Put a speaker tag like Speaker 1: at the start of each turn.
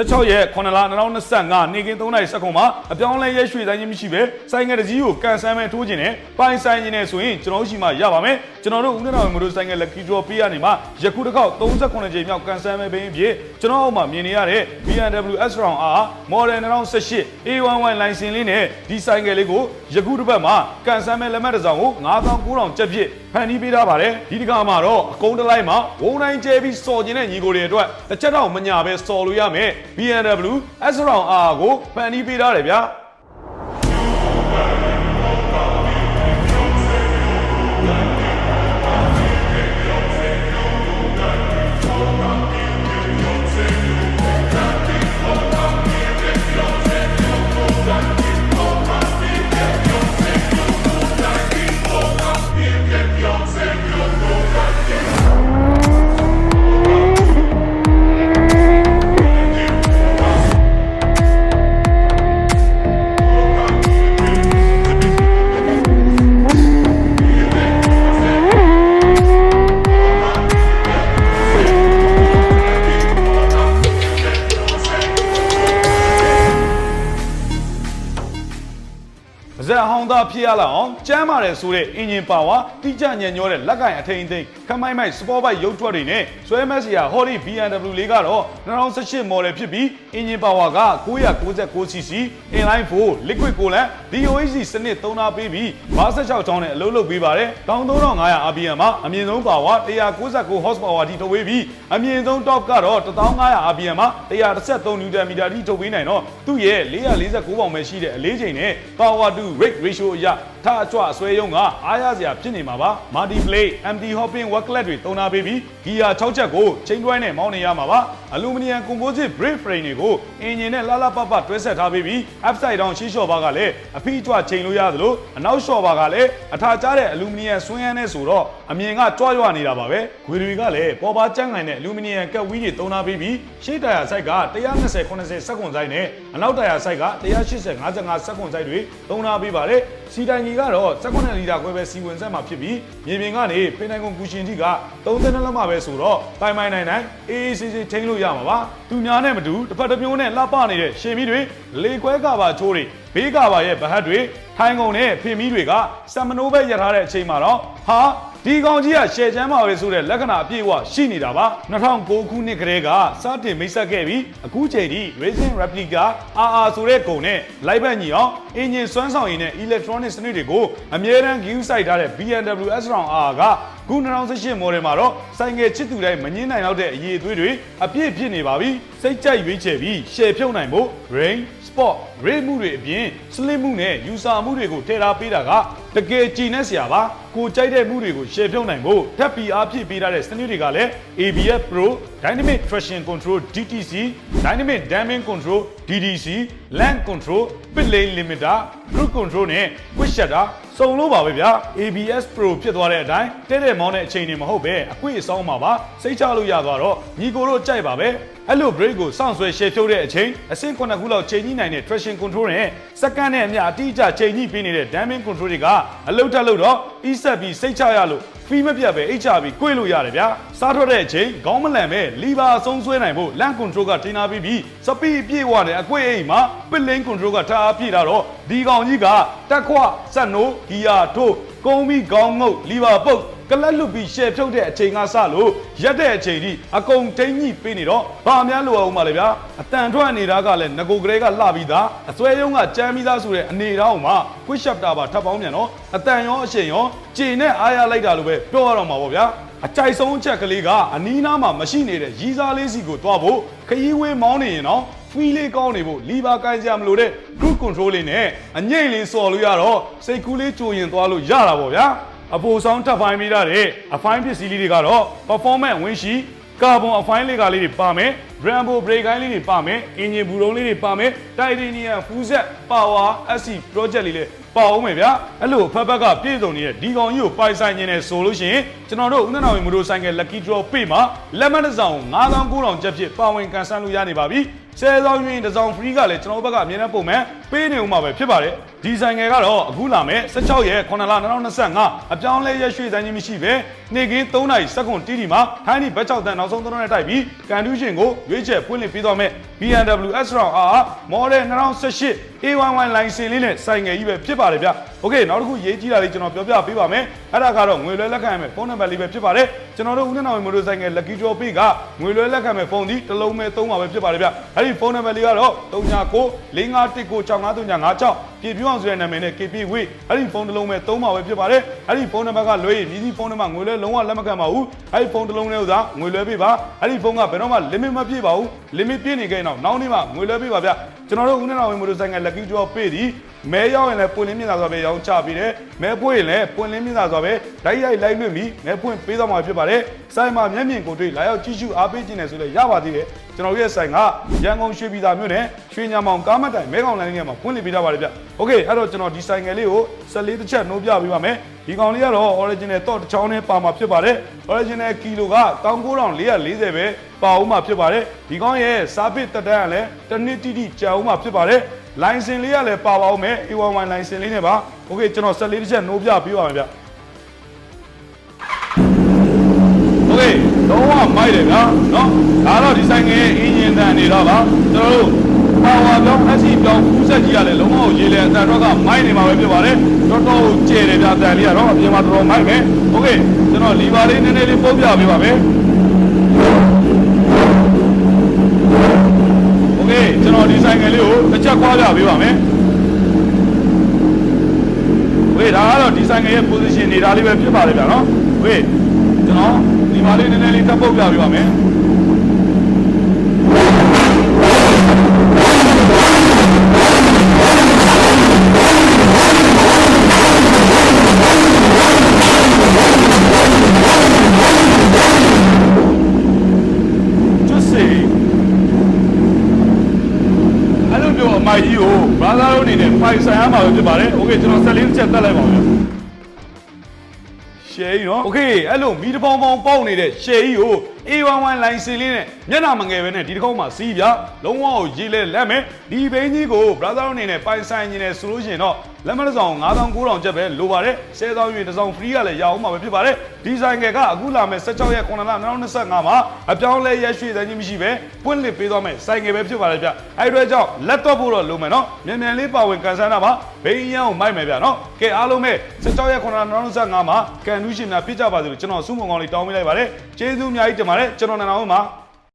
Speaker 1: 16ရက်9လ2025နေ့ကင်း3နာရီစက္ကွန်မှာအပြောင်းလဲရဲရွှေဆိုင်ခြင်းမရှိပဲဆိုင်ငယ်တစ်ကြီးကိုကန်ဆန်းမဲ့ထိုးခြင်းနဲ့ပိုင်ဆိုင်ခြင်းနဲ့ဆိုရင်ကျွန်တော်တို့ရှိမှရပါမယ်ကျွန်တော်တို့ဦးနေတော်မျိုးတို့ဆိုင်ငယ် lucky draw ပေးရနေမှာယခုတစ်ခေါက်38ကြိမ်မြောက်ကန်ဆန်းမဲ့ပင်ဖြစ်ကျွန်တော်အောက်မှာမြင်နေရတဲ့ BMW S Round R Model 2018 A11 လိုင်စင်လေးနဲ့ဒီဆိုင်ငယ်လေးကိုယခုတစ်ပတ်မှာကန်ဆန်းမဲ့လက်မှတ်တစ်စောင်ကို9900ကျပ်ဖြစ်ဖန်တီးပေးထားပါတယ်ဒီတစ်ခါမှာတော့အကုန်းတစ်လိုက်မှာဝုံတိုင်းကျဲပြီးစော်ခြင်းတဲ့ညီကိုတွေအတွက်တစ်ချက်တော့မညာပဲစော်လို့ရမယ် BMW S Round R ကိုဖန်တီးပေးထားတယ်ဗျာ ဇက်ဟောင်းသားဖြစ်ရလောက်အောင်ကျမ်းမာတယ်ဆိုတဲ့အင်ဂျင်ပါဝါတိကျညံ့ညောတဲ့လက်ကင်အထိန်အသိမ်းခမိုင်းမိုက်စပေါ်ဘိုက်ရုပ်ထွက်တွေနဲ့ဆွဲမက်စရာဟော်ဒီ BMW လေးကတော့2018 model ဖြစ်ပြီးအင်ဂျင်ပါဝါက 996cc inline 4 liquid coolant DOHC စနစ်သုံးထားပေးပြီး56ချောင်းနဲ့အလုပ်လုပ်ပေးပါတယ်13500 RPM မှာအမြင့်ဆုံးပါဝါ199 horsepower ထိထုတ်ပေးပြီးအမြင့်ဆုံး top ကတော့15000 RPM မှာ113 Nm ထိထုတ်ပေးနိုင်တော့သူ့ရဲ့449ပေါင်ပဲရှိတဲ့အလေးချိန်နဲ့ power to rate ratio အရထအကျွအဆွဲရုံကအားရစရာဖြစ်နေမှာပါ multi play MT hopping worklet တွေသုံးထားပေးပြီး gear 6ချက်ကိုချိန်တွဲနဲ့မောင်းနေရမှာပါ aluminum composite brake frame တွေကိုအင်ဂျင်နဲ့လှလှပပတွဲဆက်ထားပေးပြီး upside down ရှေ့လျှော့ပါကလည်းအဖိကျွချိန်လို့ရသလိုအနောက်လျှော့ပါကလည်းအထာကျတဲ့ aluminum ဆွင်းရမ်းနဲ့ဆိုတော့အမြင်ကကြွရွနေတာပါပဲဂွေတွေကလည်းပေါ်ပါကြမ်းကန်တဲ့ aluminum ကက်ဝီးတွေသုံးထားပေးပြီးရှေ့တရာဆိုင်က120 80စက္ကွန်ဆိုင်နဲ့အနောက်တရာဆိုင်က180 55စက္ကွန်ဆိုင်တွေသုံးထားပေးပါတယ် စီတိုင်ကြီးကတော့18လီတာခွဲပဲစီဝင်ဆက်မှာဖြစ်ပြီးမြေပြင်ကနေပင်နိုင်ကုန်ကူရှင်တီက3သိန်းလောက်မှပဲဆိုတော့တိုင်မိုင်နိုင်နိုင်အေးအေးဆေးဆေးထိန်းလို့ရမှာပါသူများနဲ့မတူတစ်ဖက်တစ်မျိုးနဲ့လှပနေတဲ့ရှင်မီတွေလေခွဲကပါချိုးတွေဘေးကပါရဲ့ဗဟတ်တွေထိုင်ကုန်နဲ့ဖင်မီတွေကစက်မနိုးပဲရထားတဲ့အချိန်မှာတော့ဟာ ဒီကောင်ကြီးကရှယ်ချမ်းပါပဲဆိုတဲ့လက္ခဏာအပြည့်အဝရှိနေတာပါ2009ခုနှစ်ကတည်းကစတင်မိတ်ဆက်ခဲ့ပြီးအခုချိန်ထိ Racing Replica RR ဆိုတဲ့ကုန်နဲ့လိုက်ဘက်ညီအောင်အင်ဂျင်စွမ်းဆောင်ရည်နဲ့ electronic စနစ်တွေကိုအမြဲတမ်း give စိုက်ထားတဲ့ BMW S Round R ကခု2018 model မှာတော့ဆိုင်ငယ်ချစ်သူတိုင်းမငင်းနိုင်တော့တဲ့အရေးအသွေးတွေအပြည့်ဖြစ်နေပါပြီစိတ်ကြိုက်ရွေးချယ်ပြီးရှယ်ဖြုတ်နိုင်ဖို့ rain sport ရေမှုတွေအပြင်စလစ်မှုနဲ့ယူဆမှုတွေကိုထည့်ထားပေးတာကတကယ်ကြည်နဲ့စရာပါကိုကြိုက်တဲ့မှုတွေကိုရှယ်ဖြုတ်နိုင်ဖို့ဓာတ်ပီအားဖြည့်ပေးထားတဲ့စနစ်တွေကလည်း ABS Pro Dynamic Traction Control DTC Dynamic Damping Control DDC Land Control Pit Lane Limiter Cruise Control နဲ့ Quick Shutter စုံလို့ပါပဲဗျာ ABS Pro ဖြစ်သွားတဲ့အတိုင်းတဲ့တဲ့မောင်းတဲ့အချိန်တွေမဟုတ်ပဲအကွေ့အဆောင်မှာပါစိတ်ချလို့ရသွားတော့ညီကိုတို့ကြိုက်ပါပဲအဲ့လို brake ကိုစောင့်ဆွဲရှယ်ဖြုတ်တဲ့အချိန်အဆင့်9ခုလောက်ချိန်ကြီးနိုင်တဲ့ traction control နဲ့စက္ကန့်နဲ့အမျှအတိအကျချိန်ကြီးပေးနေတဲ့ damping control တွေကအလုတ်တက်လို့တော့အီးဆက်ပြီးစိတ်ချရလို့ဖီးမပြတ်ပဲအိတ်ချပြီး꿰လို့ရတယ်ဗျာစားထွက်တဲ့အချိန်ခေါင်းမလန်ပဲလီဘာအဆုံးဆွဲနိုင်ဖို့ land control ကတင်ထားပြီးပြီးစပီးအပြည့်ဝတဲ့အကွေ့အိမ်မှာ pit lane control ကထားအပြည့်တာတော့ဒီကောင်ကြီးကတက်ခွစက်နိုးဂီယာထိုးကုန်းပြီးခေါင်းငုတ်လီဘာပုတ် ကလတ်လွတ်ပြီးရှယ်ဖြုတ်တဲ့အချိန်ကစလို့ရက်တဲ့အချိန်ထိအကုန်တင်းညိပေးနေတော့ဘာများလိုအောင်ပါလဲဗျာအတန်ထွက်နေတာကလည်းငကိုကလေးကလှပြီးသားအစွဲယုံကကြမ်းပြီးသားဆိုတဲ့အနေတောင်းမှာ quick shifter ပါထပ်ပေါင်းပြန်တော့အတန်ရောအရှင်ရောခြေနဲ့အားရလိုက်တာလို့ပဲပြောရတော့မှာပေါ့ဗျာအကြိုက်ဆုံးအချက်ကလေးကအနီးနားမှာမရှိနေတဲ့ရီးစားလေးစီကိုတွားဖို့ခရီးဝေးမောင်းနေရင်တော့ဖီးလေးကောင်းနေဖို့လီဘာကိုင်းစရာမလိုတဲ့ cruise control လေးနဲ့အငိမ့်လေးစော်လို့ရတော့စိတ်ကူးလေးကြိုရင်သွားလို့ရတာပေါ့ဗျာ အပူဆောင်ထပ်ဖိုင်းမိတာတဲ့အဖိုင်းပစ္စည်းလေးတွေကတော့ performance ဝင်းရှိကာဗွန်အဖိုင်းလေးကလေးတွေပါမယ် Brembo brake ကိုင်းလေးတွေပါမယ်အင်ဂျင်ဘူလုံးလေးတွေပါမယ် Titanium Fuset Power SC project လေးလည်းပါအောင်မယ်ဗျာအဲ့လိုဖက်ဖက်ကပြည့်စုံနေတဲ့ဒီကောင်ကြီးကိုပိုင်ဆိုင်နေတယ်ဆိုလို့ရှိရင်ကျွန်တော်တို့ဦးနှနာဝီမိုတိုဆိုင်က Lucky Draw ပေးမှာလက်မှတ်တစ်စောင်9900ကျပ်ဖြစ်ပါဝင်ကန်ဆန်းလို့ရနေပါပြီဆယ်ဆောင်ရင်တစ်စောင် free ကလည်းကျွန်တော်တို့ဘက်ကအမြဲတမ်းပုံမှန်ပေးနေဦးမှာပဲဖြစ်ပါတယ်ဒီဆိုင်ငယ်ကတော့အခုလာမယ်16ရက်9လ2025အပြောင်းလဲရရွှေ့ဆိုင်ခြင်းမရှိပဲနေ့ကင်း3နာရီစက္ကွန်တီးတီမှာထိုင်းဒီဘက်6တန်နောက်ဆုံးသုံးနဲ့တိုက်ပြီးကန်တူးရှင်ကိုရွေးချယ်ပွင့်လင်းပေးသွားမယ် BMW S-Round R Model 2018 A11 လိုင်စင်လေးနဲ့ဆိုင်ငယ်ကြီးပဲဖြစ်ပါတယ်ဗျ။ Okay နောက်တစ်ခုရေးကြည့်တာလေးကျွန်တော်ပြောပြပေးပါမယ်။အဲ့ဒါကတော့ငွေလွှဲလက်ခံရမယ်ဖုန်းနံပါတ်လေးပဲဖြစ်ပါတယ်။ကျွန်တော်တို့ဦးနှောင်မိုတိုဆိုင်ငယ် Lucky Draw Pay ကငွေလွှဲလက်ခံမယ်ဖုန်းဒီတစ်လုံးပဲသုံးပါပဲဖြစ်ပါတယ်ဗျ။အဲ့ဒီဖုန်းနံပါတ်လေးကတော့39 519653956ပြည်ပြအောင်ဆိုတဲ့နာမည်နဲ့ KP Way အဲ့ဒီဖုန်းတစ်လုံးပဲသုံးပါပဲဖြစ်ပါတယ်။အဲ့ဒီဖုန်းနံပါတ်ကလွှဲရင်မြည်စီဖုန်းနံပါတ်ငွေလွှဲလုံးဝလက်မခံပါဘူး။အဲ့ဒီဖုန်းတစ်လုံးလေးဥစားငွေလွှဲပေးပါ။အဲ့ဒီဖုန်းကဘယ်တော့မှ limit မပြည့်ပါဘူး။ limit ပြည့်နေခဲ့ရင်တော့နောက်နေ့မှငွေလွှဲပေးပါဗျ။ကျွန်တော်တို့ဦးနှောင်မိုတိုဆိုင်ငယ် Lucky Draw Pay ဒီ မဲရောက်ရင်လည်းပွင့်လင်းမြင့်သာစွာပဲရောင်းချပေးတယ်မဲပွင့်ရင်လည်းပွင့်လင်းမြင့်သာစွာပဲဓာတ်ရိုက်လိုက်လွင့်ပြီးမဲပွင့်ပေးသွားမှာဖြစ်ပါတယ်ဆိုင်မှာမျက်မြင်ကိုတွေ့လာရောက်ကြည့်ရှုအားပေးခြင်းနဲ့ဆိုလည်းရပါသေးတယ်ကျွန်တော်တို့ရဲ့ဆိုင်ကရန်ကုန်ရွှေပြည်သာမြို့နယ်ရွှေညမောင်ကားမတိုင်မဲကောင်လိုင်းလေးမှာပွင့်လင်းပေးထားပါတယ်ဗျโอเคအဲ့တော့ကျွန်တော်ဒီဆိုင်ငယ်လေးကို14တစ်ချက်နှိုးပြပေးပါမယ်ဒီကောင်လေးကတော့ original တော့တစ်ချောင်းနဲ့ပါမှာဖြစ်ပါတယ် original ကီလိုက19440ပဲပါအောင်မှာဖြစ်ပါတယ်ဒီကောင်ရဲ့စားပစ်တက်တန်းကလည်းတစ်နှစ်တိတိကြာအောင်မှာဖြစ်ပါတယ်လိုင်စင်လေးကလည်းပါပါအောင်မယ် A11 လိုင်စင်လေးနဲ့ပါโอเคကျွန်တော်14တစ်ချက်နှိုးပြပေးပါမယ်ဗျโอเคတော့ဝမိုက်တယ်ဗျာเนาะဒါတော့ဒီဆိုင်ငယ်အင်ဂျင်တန်နေတော့ပါကျွန်တော်တို့ပါဝါပြောင်းအစီပြောင်းဖူးဆက်ကြီးကလည်းလုံးဝရေးလေအတန်တော့ကမိုက်နေမှာပဲဖြစ်ပါတယ်တော်တော်ကျယ်တယ်ဗျာတန်လေးကတော့အပြင်မှာတော်တော်မိုက်မယ်โอเคကျွန်တော်လီဗာလေးနည်းနည်းလေးပုတ်ပြပေးပါမယ်โอเคကျွန်တော်ဒီဆိုင်ငယ်လေးကိုတစ်ချက်ခွာပြပေးပါမယ် ဝေးဒါကတော့ဒီဆိုင်ငယ်ရဲ့ position နေတာလေးပဲဖြစ်ပါတယ်ဗျာနော်ဝေးကျွန်တော်ဒီမှာလေးနည်းနည်းလေးတက်ပုတ်ပြပေးပါမယ် မျိုးအမိုက်ကြီးကိုဘာသာတို့အနေနဲ့ပိုင်ဆိုင်ရမှာပဲဖြစ်ပါတယ်။ Okay ကျွန်တော်ဆက်လေးတစ်ချက်တက်လိုက်ပါမယ်။ share ကြီးနော် Okay အဲ့လိုမီးတပေါင်းပေါင်းပေါက်နေတဲ့ share ကြီးကို A11 လိုင်စင်လေးနဲ့မျက်နှာမငယ်ပဲနဲ့ဒီတစ်ခေါက်မှာစီးပြလုံးဝကိုရေးလဲလက်မယ်ဒီဘိန်းကြီးကို brother တို့အနေနဲ့ပိုင်ဆိုင်နေတယ်ဆိုလို့ရှိရင်တော့ လက်မတစ်ဆောင်9900ကျပ်ပဲလိုပါတယ်10ဆောင်ယူတစ်ဆောင် free ကလည်းရအောင်မှာပဲဖြစ်ပါတယ်ဒီဇိုင်ငယ်ကအခုလာမဲ့16ရက်9လ2025မှာအပြောင်းလဲရက်ရွှေ့တဲ့ကြီးမရှိပဲပွင့်လစ်ပေးသွားမယ်ဆိုင်ငယ်ပဲဖြစ်ပါတယ်ဗျအဲ့ဒီအတွက်ကြောင့်လက်တော့ဖို့တော့လိုမယ်နော်မြန်မြန်လေးပါဝင်ကန်ဆန်းတာပါဘိန်းရန်ကိုမိုက်မယ်ဗျနော်ကဲအားလုံးပဲ16ရက်9လ2025မှာကန်နူးရှင်များပြကြပါစေလို့ကျွန်တော်စုမုံကောင်းလေးတောင်းပေးလိုက်ပါတယ်ကျေးဇူးအများကြီးတင်ပါတယ်ကျွန်တော်နန္ဒာအောင်ပါ